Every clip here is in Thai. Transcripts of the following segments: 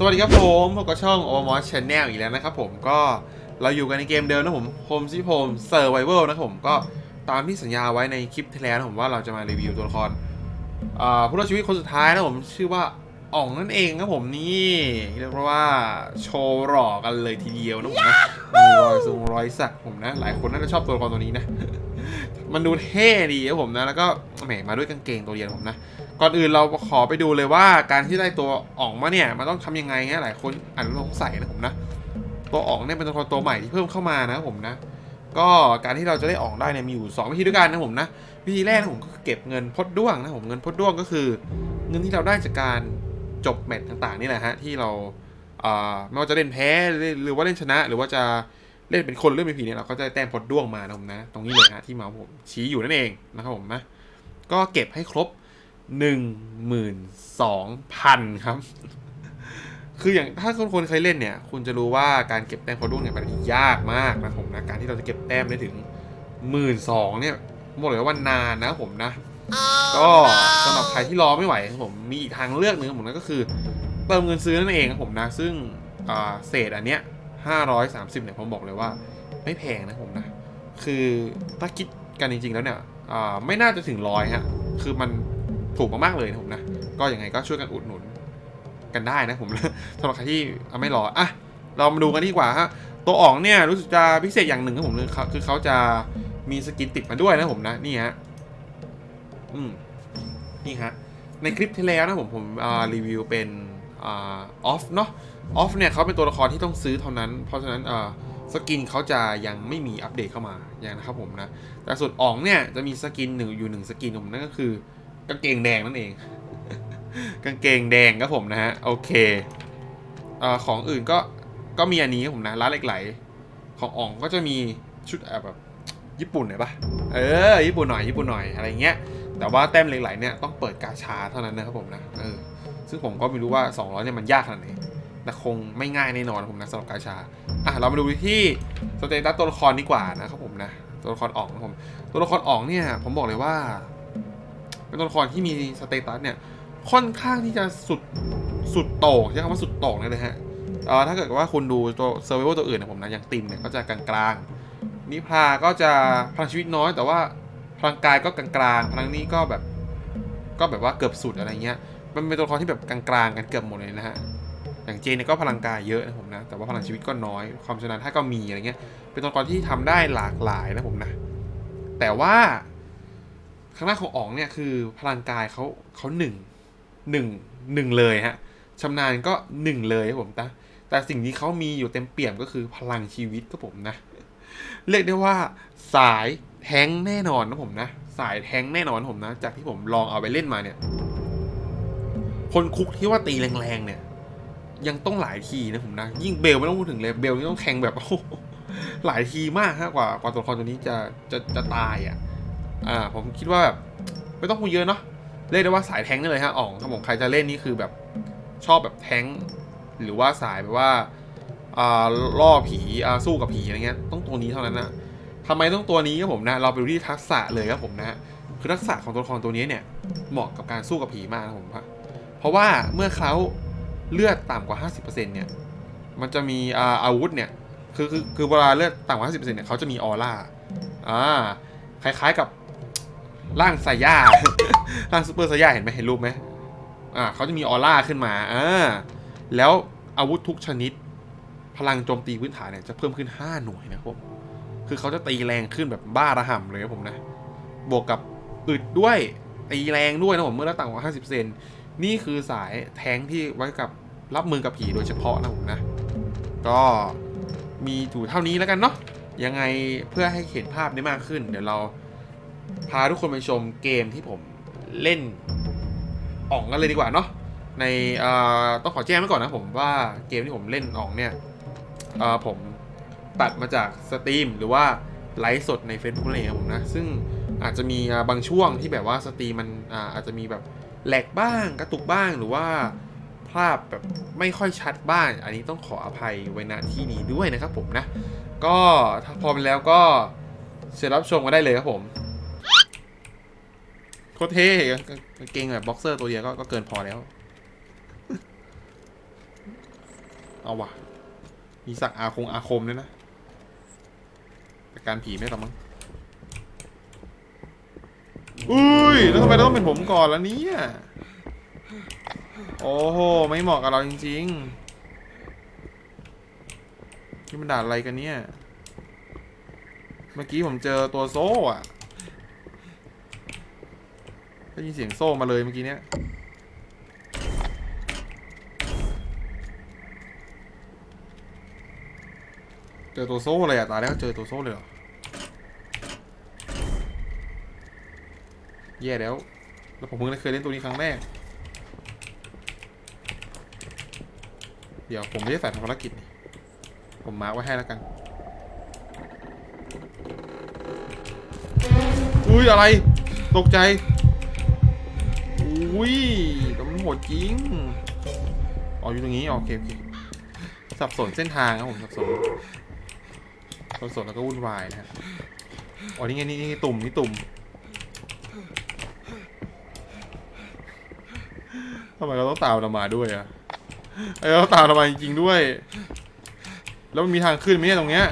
สวัสดีครับผมพบกับช่อง o m o s Channel อีกแล้วนะครับผมก็เราอยู่กันในเกมเดิมนะผม Home Sweet Home Survival นะผมก็ตามที่สัญญาไว้ในคลิปที่แล้วนะผมว่าเราจะมารีวิวตัวละครผู้รอดชีวิตคนสุดท้ายนะผมชื่อว่าอ่องนั่นเองครับผมนี่เรียกว่าโชว์หล่อกันเลยทีเดียวนะผมนะมีรอยทรงรอยสักผมนะ หลายคนน่าจะชอบตัวละครตัวนี้นะ มันดูเท่ดีครับผมนะ แล้วก็แหมมาด้วยกางเกงตัวเดียวผมนะ ก่อนอื่นเราขอไปดูเลยว่าการที่ได้ตัวอ่องมาเนี่ยมันต้องทำยังไงฮะหลายคนอาจจะสงสัยนะผมนะ ตัวอ่องเนี่ยเป็นตัวละครตัวใหม่ที่เพิ่มเข้ามานะผมนะ ก็การที่เราจะได้อ่องได้เนี่ยมีอยู่ 2 วิธีด้วยกันนะผมนะวิธีแรกนะผมก็เก็บเงินพดด้วงนะผมเงินพดด้วงก็คือ เงินที่เราได้จากการจบแมตช์ต่างๆนี่แหละฮะที่เราอ่าไม่ว่าจะเล่นแพ้หรือว่าเล่นชนะ หรือว่าจะเล่นเป็นคนหรือเล่นเป็นผีเนี่ยเราก็จะแต้มพดด้วงมานะผมนะ ตรงนี้เลยฮะที่เมาส์ผมชี้อยู่นั่นเองนะครับผมนะก็เก็บให้ครบ หนึ่งหมื่นสองพันครับ คืออย่างถ้าคนคนเคยเล่นเนี่ย คุณจะรู้ว่าการเก็บแต้มพอด้วงเนี่ยมันยากมากนะผมนะ การที่เราจะเก็บแต้มได้ถึงหมื่นสองเนี่ยบอกเลยว่านานนะผมนะ ก็สำหรับใครที่รอไม่ไหวครับผมมีอีกทางเลือกหนึ่งครับผมนั่นก็คือเติมเงินซื้อนั่นเองครับผมนะ ซึ่งอ่าเศษอันเนี้ยห้าร้อยสามสิบเนี่ยผมบอกเลยว่า ไม่แพงนะผมนะ คือถ้าคิดกันจริงๆแล้วเนี่ยอ่าไม่น่าจะถึงร้อยฮะคือมัน ถูกมากๆเลยนะผมนะ ก็ยังไงก็ช่วยกันอุดหนุนกันได้นะผมสำหรับใครที่เอาไม่รออะเรามาดูกันดีกว่าฮะตัวอ่องเนี่ยรู้สึกจะพิเศษอย่างหนึ่งครับผมคือเขาคือเขาจะมีสกินติดมาด้วยนะผมนะนี่ฮะอืมนี่ฮะในคลิปที่แล้วนะผมผมอ่ารีวิวเป็นอ่าออฟเนาะออฟเนี่ยเขาเป็นตัวละครที่ต้องซื้อเท่านั้น เพราะฉะนั้นอ่าสกินเขาจะยังไม่มีอัปเดตเข้ามาอย่างนะครับผมนะแต่ส่วนอ่องเนี่ยจะมีสกินหนึ่งอยู่หนึ่งสกินของผมนั่นก็คือ กางเกงแดงนั่นเอง กางเกงแดงครับผมนะฮะ โอเคอของอื่นก็ ก็มีอันนี้ครับผมนะ ร้านเหล็กไหล ของอ่องก็จะมีชุดแบบญี่ปุ่นหน่อยปะเออ ญี่ปุ่นหน่อย ญี่ปุ่นหน่อย อะไรเงี้ย แต่ว่าแต้มเหล็กไหลเนี่ยต้องเปิดกาชาเท่านั้นนะครับผมนะ เออ ซึ่งผมก็ไม่รู้ว่า 200เนี่ยมันยากขนาดไหนแต่คงไม่ง่ายแน่นอนผมนะสำหรับกาชา อะ เรามาดูที่สเตตัสตัวละครดีกว่านะครับผมนะ ตัวละครอ่องนะครับผม ตัวละครอ๋องเนี่ย ผมบอกเลยว่า เป็นตัวละครที่มีสเตตัสเนี่ยค่อนข้างที่จะสุดสุดโต่งใช้คำว่าสุดโต่งเลยนะฮะเอ่อถ้าเกิดว่าคุณดูตัวเซอร์ไวเวอร์ตัวอื่นนะผมนะอย่างติมเนี่ยก็จะกลางๆนิพาก็จะพลังชีวิตน้อย แต่ว่าพลังกายก็กลางๆพลังนี้ก็แบบก็แบบว่าเกือบสุดอะไรเงี้ย มันเป็นตัวละครที่แบบกลางๆกันเกือบหมดเลยนะฮะอย่างเจนเนี่ยก็พลังกายเยอะนะผมนะ แต่ว่าพลังชีวิตก็น้อย ความชนะถ้าก็มีอะไรเงี้ย เป็นตัวละครที่ทำได้หลากหลายนะผมนะ แต่ว่า ข้างหน้าของอ๋องเนี่ยคือพลังกายเขาเขาหนึ่งหนึ่งหนึ่งเลยฮะชำนาญก็หนึ่งเลยครับผมแต่แต่สิ่งที่เขามีอยู่เต็มเปี่ยมก็คือพลังชีวิตครับผมนะ เรียกได้ว่าสายแท้งแน่นอนนะผมนะ สายแท้งแน่นอนผมนะ จากที่ผมลองเอาไปเล่นมาเนี่ย คนคุกที่ว่าตีแรงๆเนี่ย ยังต้องหลายทีนะผมนะ ยิ่งเบลไม่ต้องพูดถึงเลยเบลนี่ต้องแทงแบบโอ้โหหลายทีมากฮะกว่ากว่าตัวละครตัวนี้จะจะจะตายอะ อ่าผมคิดว่าแบบไม่ต้องพูดเยอะเนาะเรียกได้ว่าสายแทงค์ได้เลยฮะอ่องถ้าผมใครจะเล่นนี่คือแบบชอบแบบแทงหรือว่าสายแบบว่าอ่าล่อผีอ่าสู้กับผีอะไรเงี้ยต้องตัวนี้เท่านั้นนะทำไมต้องตัวนี้ครับผมนะ เราไปดูที่ทักษะเลยครับผมนะคือทักษะของตัวละครตัวนี้เนี่ยเหมาะกับการสู้กับผีมากนะผมครับเพราะว่าเมื่อเขาเลือดต่ำกว่า 50%เนี่ย มันจะมีอาอาวุธเนี่ย คือคือคือเวลาเลือดต่ำกว่า 50%เนี่ยเขาจะมีออร่า อ่า คล้ายๆกับ ร่างไซย่า ร่างซูเปอร์ไซย่าเห็นไหมเห็นรูปไหมอ่าเขาจะมีออร่าขึ้นมาอ่าแล้วอาวุธทุกชนิด พลังโจมตีพื้นฐานเนี่ยจะเพิ่มขึ้น 5 หน่วยนะครับผมคือเขาจะตีแรงขึ้นแบบบ้าระห่ำเลยครับผมนะ บวกกับอึดด้วยตีแรงด้วยนะผมเมื่อละต่ำกว่า 50 เซน นี่คือสายแทงที่ไว้กับรับมือกับผีโดยเฉพาะนะผมนะ ก็มีถูเท่านี้แล้วกันเนาะยังไงเพื่อให้เห็นภาพได้มากขึ้น เดี๋ยวเรา พาทุกคนไปชมเกมที่ผมเล่นอ่องกันเลยดีกว่าเนาะในต้องขอแจ้งไว้ก่อนนะผมว่าเกมที่ผมเล่นอ่องเนี่ยผมตัดมาจากสตรีมหรือว่าไลฟ์สดใน Facebook นั่นเองครับผมนะ ซึ่งอาจจะมีบางช่วงที่แบบว่าสตรีมมันอาอาจจะมีแบบแหลกบ้างกระตุกบ้างหรือว่าภาพแบบไม่ค่อยชัดบ้าง อันนี้ต้องขออภัยไว้ณที่นี้ด้วยนะครับผมนะ ก็ถ้าพร้อมแล้วก็เชิญรับชมกันได้เลยครับผม โคตรเท่กางเกงแบบบ็อกเซอร์ตัวเดียวก็เกินพอแล้ว เอาวะมีสักอาคงอาคมด้วยนะ แต่การผีไม่หรอกมั้งอุ้ย แล้วทำไมต้องเป็นผมก่อนล่ะเนี่ย โอ้โห ไม่เหมาะกับเราจริงๆ นี่มันด่าอะไรกันเนี่ย เมื่อกี้ผมเจอตัวโซ่อะ ได้ยินเสียงโซ่มาเลยเมื่อกี้เนี้ยเจอตัวโซ่เลยอะตายแล้วเจอตัวโซ่เลยเหรอแย่แล้ว แล้วผมเพิ่งได้เคยเล่นตัวนี้ครั้งแรก เดี๋ยวผมไม่ได้ใส่ทำภารกิจนี่ผมมาร์กไว้ให้แล้วกัน อุ้ยอะไร ตกใจ อุ้ยต่มันโหดจริงอ๋ออยู่ตรงนี้โอเคโอเคสับสนเส้นทางครับผมสับสนสับสนแล้วก็วุ่นวายนะฮะอ๋อนี่ไงนี่นี่ตุ่มนี่ตุ่มทำไมเราต้องตามเรามาด้วยอะไอ้เราตามเรามาจริงๆด้วย แล้วมันมีทางขึ้นไหมเนี่ยตรงเนี้ย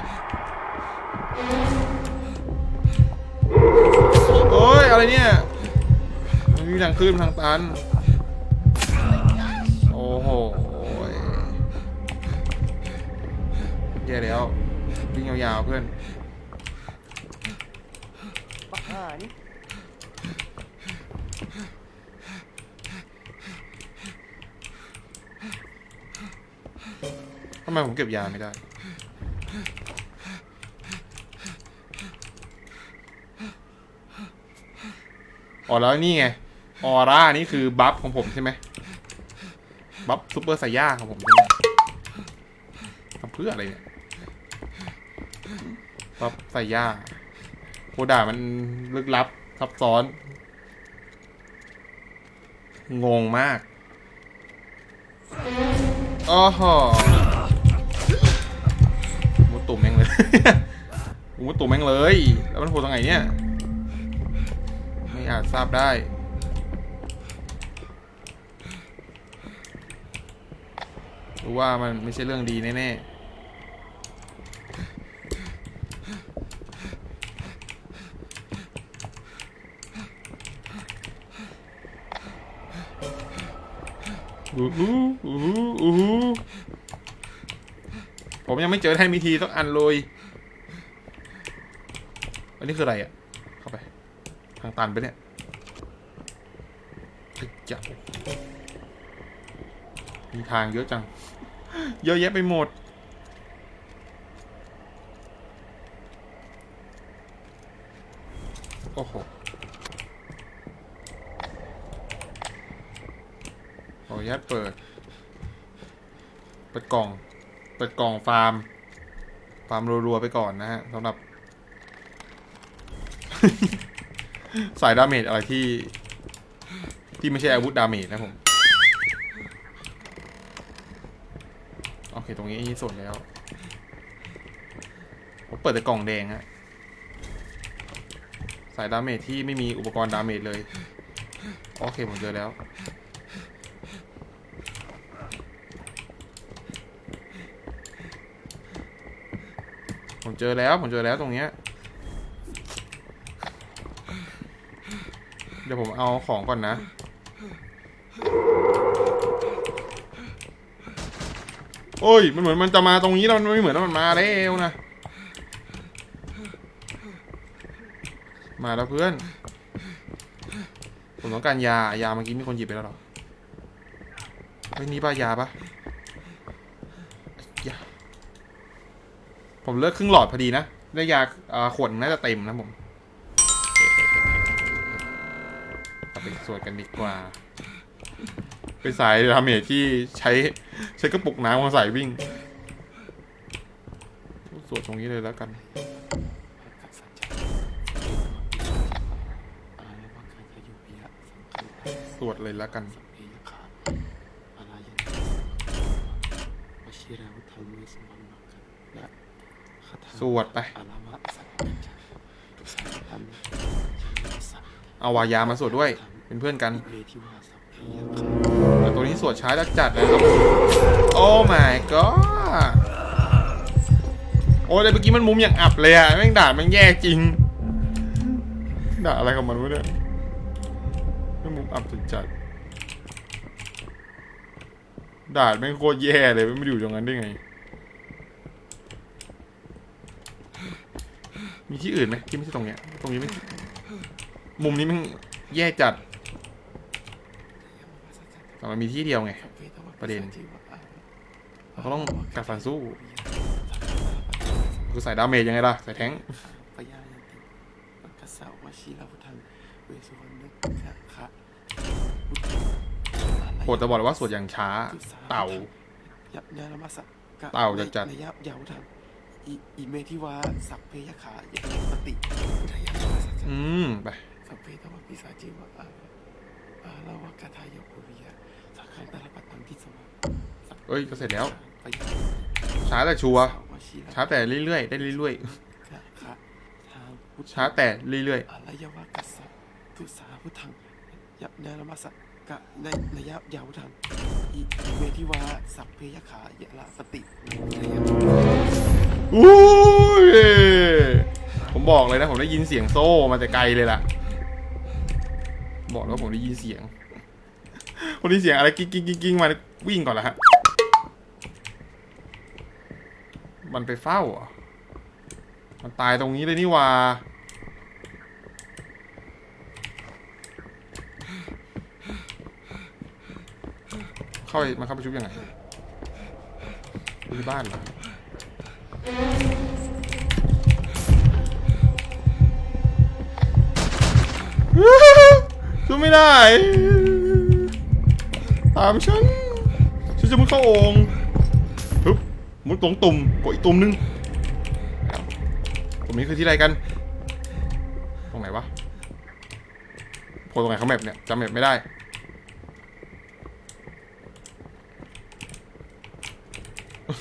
มันมีทางขึ้นทางตัน โอ้โหแย่แล้ววิ่งยาวๆเพื่อนปักหานี่ทำไมผมเก็บยาไม่ได้อ๋อแล้วนี่ไง ออร่านี่คือบัฟของผมใช่ไหมบัฟซูเปอร์ไซย่าของผมใช่ไหมทำเพื่ออะไรเนี่ยบัฟไซย่าโคด่ามันลึกลับซับซ้อน งงมากอ๋อหอมุดตุ่มแม่งเลยมุดตุ่มแม่งเลย แล้วมันโผล่ตรงไหนเนี่ย ไม่อาจทราบได้ รู้ว่ามันไม่ใช่เรื่องดีแน่ๆอู้หูอู้หูอู้หูผมยังไม่เจอแทนมิทีสักอันเลยอันนี้คืออะไรอะ เข้าไป ทางตันไปเนี่ยไอ้เจ้ามีทางเยอะจัง เยอะแยะไปหมด โอ้โหขออนุญาตเปิด เปิดกล่อง เปิดกล่องฟาร์ม ฟาร์มรัวๆไปก่อนนะฮะสำหรับ สายดาเมจอะไรที่ ที่ไม่ใช่อาวุธดาเมจนะผม โอเคตรงนี้ส่วนแล้วผมเปิดแต่กล่องแดงฮะสายดาเมจที่ไม่มีอุปกรณ์ดาเมจเลย โอเคผมเจอแล้วผมเจอแล้วผมเจอแล้วตรงเนี้ยเดี๋ยวผมเอาของก่อนนะ โอ้ย มันเหมือนมันจะมาตรงนี้แล้วมันไม่เหมือนว่ามันมาแล้วนะ มาแล้วเพื่อน ผมต้องการยา ยาเมื่อกี้มีคนหยิบไปแล้วหรอเฮ้นี่ป้ายาปะยา ผมเลิกครึ่งหลอดพอดีนะ ได้ยาขวดน่าจะเต็มนะผมไปสวดกันดีกว่า เป็นสายดาเมจที่ใช้ใช้กระปุกน้ำมาใส่วิ่ง สวดตรงนี้เลยแล้วกัน สวดเลยแล้วกัน สวดไป เอาวายามาสวดด้วย เป็นเพื่อนกัน สวนี้สวดช้าจัดๆเลยครับโอ้ my god โอ้ยแต่เมื่อกี้มันมุมอย่างอับเลยอะแม่งด่าแม่งแย่จริง ด่าอะไรของมันวะเนี่ยแม่งมุมอับจัดๆด่าแม่งโคตรแย่เลยไม่มาอยู่ตรงนั้นได้ไง มีที่อื่นไหมที่ไม่ใช่ตรงเนี้ย ตรงนี้ไม่มุมนี้มันแย่จัด แต่มันมีที่เดียวไง ประเด็นเราก็ต้องกัดฟันสู้คือใส่ดาเมจยังไงล่ะ ใส่แท้งปยายันติมัคคสาวชิราพุทธังเวสสุวรรณคะคะโหดจะบอกเลยว่าสวดอย่างช้า เต่ายับยานามัสสะกะเต่าจัดๆในยับยาวทังอิอิเมทิวาสัพเพยขาเยปติพุทธายานามัสสะอืมไปสัพเพตวะปิสาจิวะอาอาลาวะกะทายะปุริยะ เอ้ยก็เสร็จแล้วปยาช้าแต่ชัวร์สาวชิราช้าแต่เรื่อยๆ ได้เรื่อยคะคะทางพุทธๆช้าแต่เรื่อยอารยวะกัสสะทุสาพุทธังยับยานามัสสะกะในในยับยาวพุทธังอิเมทิวาสัพเพยขายะละปติๆอุ้ยผมบอกเลยนะ ผมได้ยินเสียงโซ่มาแต่ไกลเลยล่ะ บอกแล้ววาผมได้ยินเสียง ผมได้เสียงอะไรกิ้งกิ้งกิ้งกิ้งมาวิ่งก่อนละฮะ มันไปเฝ้าอมันตายตรงนี้เลยนี่ว่าเข้าไปมันเข้าไปชุบยังไงอยู่ที่บ้านเหรอช่วยไม่ได้ ตามฉัน ฉันจะมุดเข้าโองฮึบมุดตรงตุ่มกดอีกตุ่มนึงตรงนี้คือที่ไรกัน ตรงไหนวะโผล่ตรงไหนเขาแมปเนี่ยจำแมปไม่ได้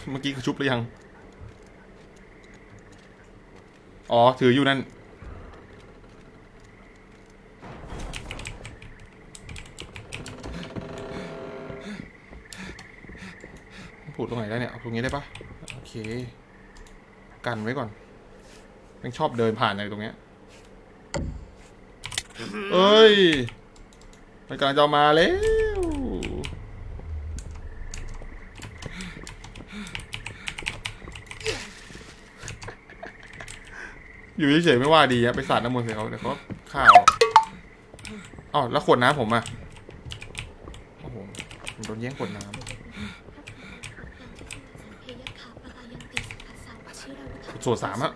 เมื่อกี้คือชุบหรือยัง อ๋อ ถืออยู่นั่น ดตรงไหนได้เนี่ยตรงนี้ได้ปะโอเค กันไว้ก่อนม่งชอบเดินผ่านอะไรตรงเนี้ยเอ้ย มันกำลังจะมาแล้ว อยู่เฉยๆไม่ว่าดีอะไปสาดน้ำมนต์ใส่เขาเดี๋ยวเขาข่าวอ๋อแล้วขวดน้ำผมอะโอ้โหโดนแย่งขวดน้ำ ส่วนสามอะ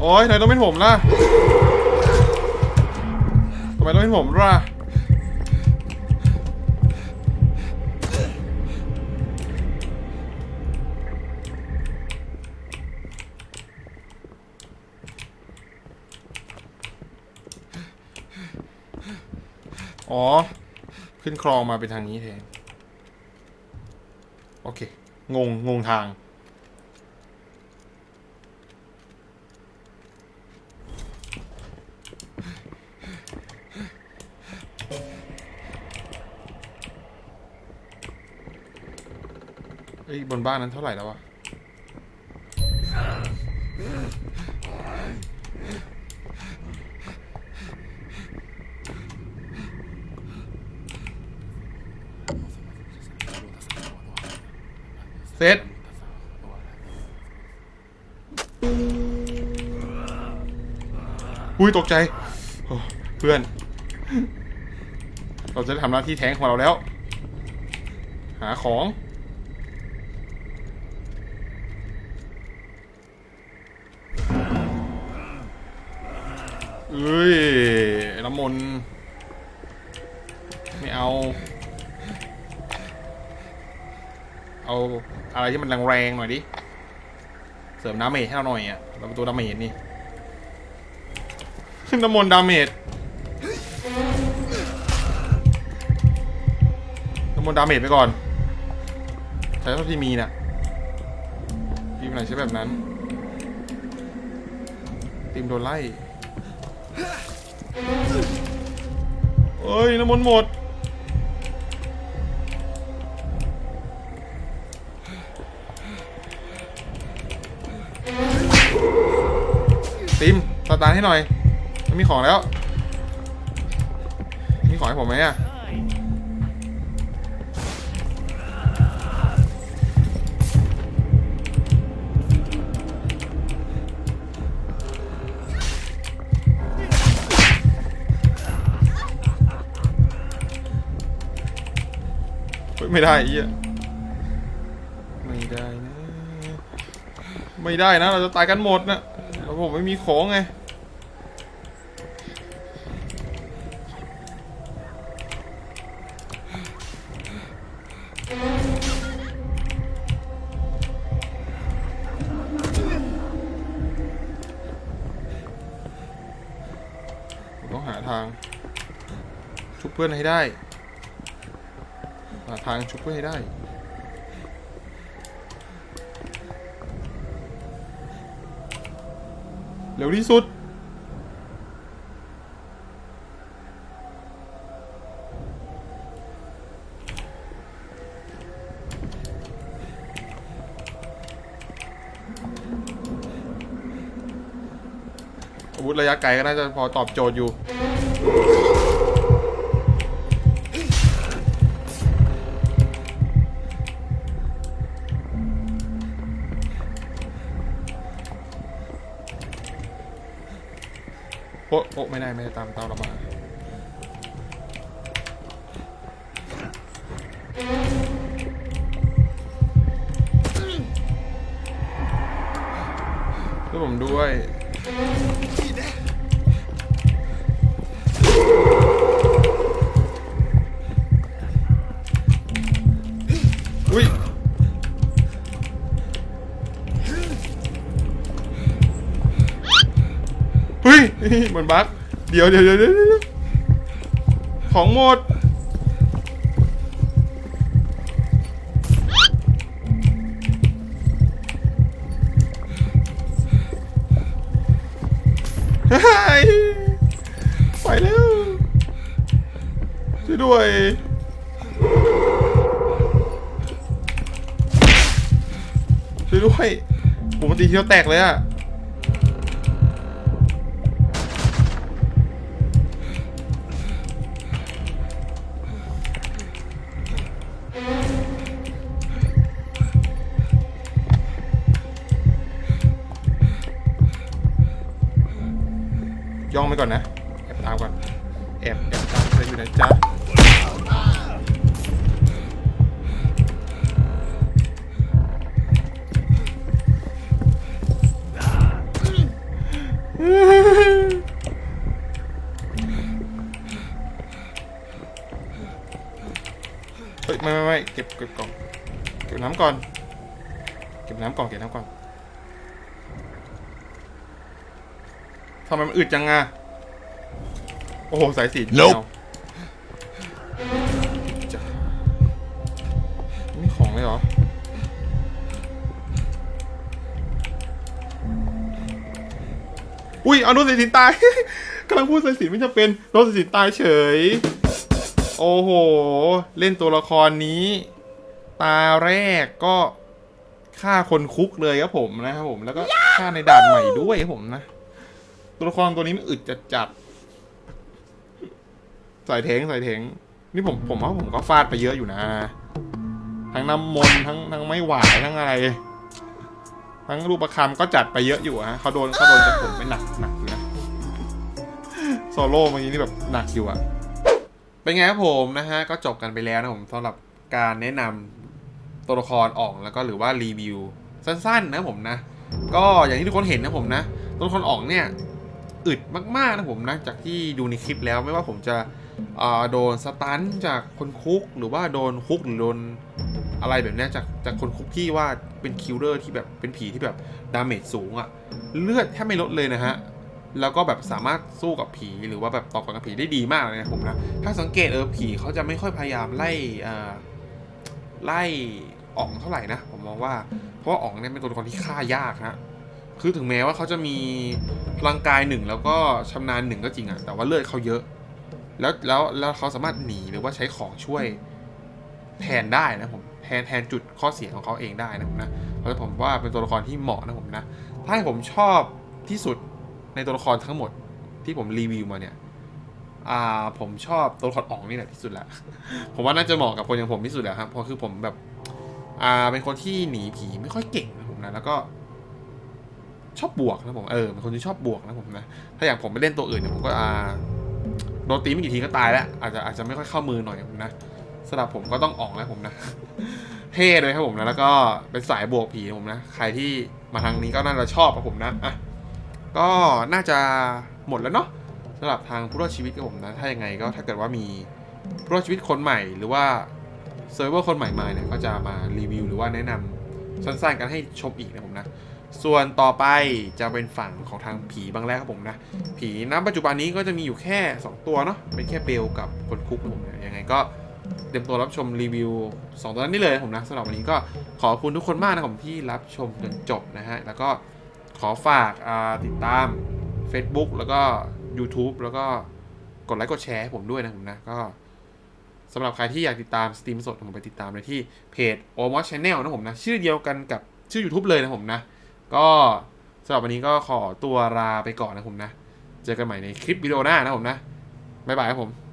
โอ้ยไหนต้องเป็นผมล่ะทำไมต้องเป็นผมล่ะ อ๋อ ขึ้นคลองมาเป็นทางนี้แทนโอเค งง งงทาง เอ้ย บนบ้านนั้นเท่าไหร่แล้ววะ เซตอุ้ยตกใจเพื่อน เราจะทำหน้าที่แท้งของเราแล้ว หาของ เอ้ยน้ำมนต์ไม่เอา เอาอะไรที่มันแรงๆหน่อยดิ เสริมดาเมจให้เราหน่อยอะเราเป็นตัวดาเมจนี่น้ำมนต์ดาเมจน้ำมนต์ดาเมจไปก่อนใช้เท่าที่มีน่ะมีไหนใช้แบบนั้นติมโดนไล่เอ้ยน้ำมนต์หมด ติมสตาร์ทให้หน่อยมันมีของแล้ว มีของให้ผมไหมอะเฮ้ยไม่ได้ไอ้เหี้ยไม่ได้นะ ไม่ได้นะ เราจะตายกันหมดนะ ผมไม่มีของไงผมต้องหาทางชุบเพื่อนให้ได้ หาทางชุบเพื่อนให้ได้ เร็วที่สุด อาวุธระยะไกลก็น่าจะพอตอบโจทย์อยู่ ไม่ได้ตามตามเรามาช่วยผมด้วยอุ้ยเฮ้ยเหมือนบั๊ก ดี๋ยวเดี๋ยวเดี๋ยวเดี๋ยวของหมดเฮ้ยไปแล้วช่วยด้วยช่วยด้วยผมตีเที่ยวแตกเลยอะ ก่อนนะ แอบตามก่อน แอบแอบตามเธออยู่นะจ๊ะเฮ้ยไม่ไม่ไม่เก็บเก็บกล่องเก็บน้ำก่อน เก็บน้ำก่อนเก็บน้ำก่อนทำไมมันอึดจังอะ โอ้โหสายสี Nope จ้ะมีของเลยเหรอ อุ้ยเอาโน้ตสายสินตาย กำลังพูดสายสินไม่จะเป็นโน้ตสายสินตายเฉย โอ้โห เล่นตัวละครนี้ ตาแรกก็ฆ่าคนคุกเลยครับผมนะครับผม แล้วก็ฆ่าในด่านใหม่ด้วยครับผมนะ ตัวละครตัวนี้มันอึดจัดจัด ใส่เทงใส่เทงนี่ผมผมว่าผมก็ฟาดไปเยอะอยู่นะ ทั้งน้ำมนต์ทั้งทั้งไม่หวายทั้งอะไร ทั้งรูปประคำก็จัดไปเยอะอยู่ฮะเขาโดนเขาโดนจากผมไปหนักหนักอยู่นะโซโล่เมื่อกี้นี่แบบหนักอยู่อะเป็นไงครับผมนะฮะก็จบกันไปแล้วนะผมสำหรับการแนะนำตัวละครออกแล้วก็หรือว่ารีวิวสั้นๆนะผมนะ ก็อย่างที่ทุกคนเห็นนะผมนะตัวละครออกเนี่ย อึดมากๆนะผมนะจากที่ดูในคลิปแล้วไม่ว่าผมจะโดนสตันจากคนคุกหรือว่าโดนคุกหรือโดนอะไรแบบนี้จากจากคนคุกที่ว่าเป็นคิลเลอร์ที่แบบเป็นผีที่แบบดาเมจสูงอะเลือดแทบไม่ลดเลยนะฮะแล้วก็แบบสามารถสู้กับผีหรือว่าแบบต่อกรกับผีได้ดีมากเลยนะผมนะถ้าสังเกตเออผีเขาจะไม่ค่อยพยายามไล่ไล่อ่องเท่าไหร่นะผมมองว่าเพราะว่าอ่องเนี่ยเป็นตัวละครที่ฆ่ายากฮะ คือถึงแม้ว่าเขาจะมีพลังกายหนึ่งแล้วก็ชำนาญหนึ่งก็จริงอะแต่ว่าเลือดเขาเยอะ แล้วแล้วแล้วเขาสามารถหนีหรือว่าใช้ของช่วยแทนได้นะผมแทนแทนจุดข้อเสียของเขาเองได้นะผมนะเพราะผมว่าเป็นตัวละครที่เหมาะนะผมนะ ถ้าให้ผมชอบที่สุดในตัวละครทั้งหมดที่ผมรีวิวมาเนี่ยอ่าผมชอบตัวละครอ๋องนี่แหละที่สุดละผมว่าน่าจะเหมาะกับคนอย่างผมที่สุดแหละครับเพราะคือผมแบบอ่าเป็นคนที่หนีผีไม่ค่อยเก่งนะผมนะแล้วก็ ชอบบวกนะผมเออเป็นคนที่ชอบบวกนะผมนะถ้าอย่างผมไปเล่นตัวอื่นเนี่ยผมก็อ่าโดนตีไม่กี่ทีก็ตายแล้ว อาจจะอาจจะไม่ค่อยเข้ามือหน่อยนะผมนะสำหรับผมก็ต้องอ่องแล้วผมนะเท่เลยครับผมนะแล้วก็เป็นสายบวกผีนะผมนะใครที่มาทางนี้ก็น่าจะชอบครับผมนะอะก็น่าจะหมดแล้วเนาะสำหรับทางผู้รอดชีวิตครับผมนะถ้ายังไงก็ถ้าเกิดว่ามีผู้รอดชีวิตคนใหม่หรือว่าเซิร์ฟเวอร์คนใหม่มาเนี่ยก็จะมารีวิวหรือว่าแนะนำสั้นๆกันให้ชมอีกนะผมนะ ส่วนต่อไปจะเป็นฝั่งของทางผีบางแรกครับผมนะ ผีณปัจจุบันนี้ก็จะมีอยู่แค่ 2 ตัวเนาะเป็นแค่เบลกับคนคุกนะผมนะยังไงก็เตรียมตัวรับชมรีวิว 2 ตัวนั้นได้เลยนะผมนะสำหรับวันนี้ก็ขอบคุณทุกคนมากนะผมที่รับชมจนจบนะฮะ แล้วก็ขอฝากติดตาม Facebook แล้วก็ YouTube แล้วก็กดไลค์กดแชร์ให้ผมด้วยนะผมนะก็สำหรับใครที่อยากติดตามสตรีมสดผมไปติดตามเลยที่เพจ o m o s Channel นะผมนะ ชื่อเดียวกันกับชื่อ YouTube เลยนะผมนะ ก็สำหรับวันนี้ก็ขอตัวลาไปก่อนนะผมนะ เจอกันใหม่ในคลิปวิดีโอหน้านะผมนะบ๊ายบายครับผม